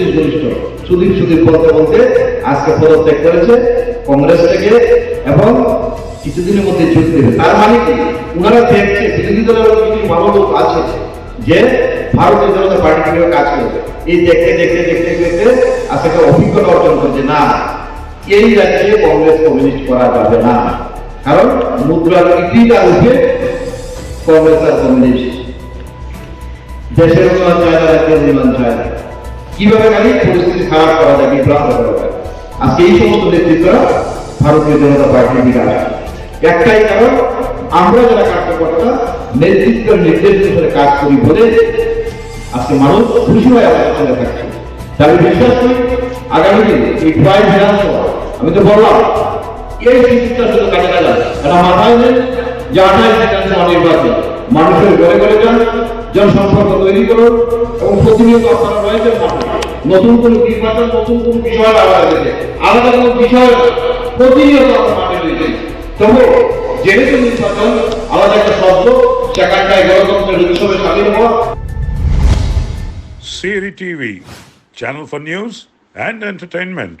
সতীশ ঘনিষ্ঠ সুদীপ সুদীপ বলতে বলতে আজকে পদত্যাগ করেছে কংগ্রেস থেকে এবং কিছুদিনের মধ্যে যোগ দেবে তার মানে কি? ওনারা দেখছে, বিরোধী দলের কিছু ভালো লোক আছে যে ভারতীয় জনতা পার্টি কীভাবে কাজ করবে এই দেখতে দেখতে দেখতে দেখতে আজকে অভিজ্ঞতা অর্জন করছে না, এই রাজ্যে কংগ্রেস কমিউনিস্ট করা যাবে না। কারণ মুদ্রার নীতিটা উঠে কংগ্রেস আর কমিউনিস্ট। দেশের উন্নয়ন চায় না রাজ্যের উন্নয়ন চায় না কীভাবে খালি পরিস্থিতি খারাপ করা যায় বিভ্রান্ত করা যায়। আজকে এই সমস্ত নেতৃত্বরা ভারতীয় জনতা পার্টির আসে। একটাই কারণ, আমরা যারা কার্যকর্তা, নেতৃত্বের নির্দেশ অনুসারে কাজ করি বলে আজকে মানুষ খুশি হয়ে আমাদের সঙ্গে থাকছে। আমি বিশ্বাস করি, আগামী দিনে এই প্রায় বিধানসভা আমি তো বললাম, এই সুযোগটা শুধু কাজে লাগান এটা মাথায় নেই যে আঠাশ বিধানসভা নির্বাচন মানুষের ঘরে ঘরে যান, জনসম্পর্ক তৈরি করুন এবং প্রতিনিয়ত আপনারা রয়েছেন মাঠে। নতুন কোন নির্বাচন, নতুন কোন বিষয় আলাদা হয়েছে আলাদা কোন বিষয় প্রতিনিয়ত আমরা মাঠে রয়েছে তবু যেহেতু নির্বাচন, আলাদা একটা শব্দ, সেখানটায় গণতন্ত্রের উৎসবে স্বাধীন হওয়া। সিরি TV, channel for news and entertainment.